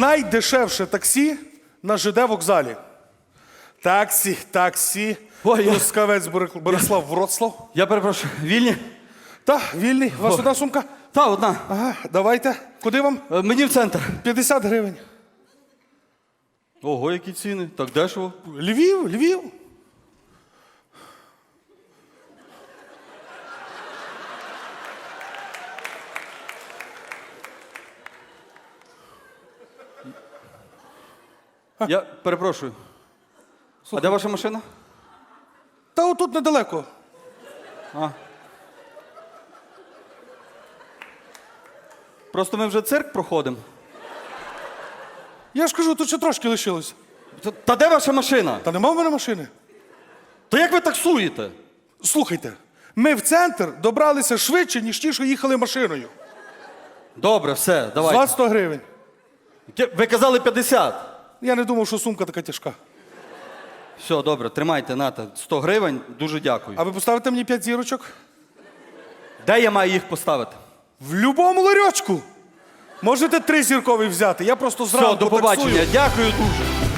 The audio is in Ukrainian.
Найдешевше таксі на ЖД вокзалі. Таксі, таксі. Ой, я- Борис- Борислав, Вроцлав. Я перепрошую, вільні? Та, вільний. У вас одна сумка? Та, одна. Ага, давайте. Куди вам? Е, Мені в центр. 50 гривень. Ого, які ціни. Так дешево. Львів, Львів. Я перепрошую. А де ваша машина? Та отут недалеко. Просто ми вже цирк проходимо. Я ж кажу, тут ще трошки лишилось. Та, та де ваша машина? Та нема в мене машини. То як ви таксуєте? Слухайте, ми в центр добралися швидше, ніж ті, що їхали машиною. Добре, все, З давайте. вас 100 гривень. Ви казали 50. Я не думав, що сумка така тяжка. Все, добре, тримайте, нате. 100 гривень, дуже дякую. А ви поставите мені 5 зірочок? Де я маю їх поставити? В любому ларьочку. Можете три зіркові взяти. Я просто зранку Все, до таксую. побачення. Дякую дуже.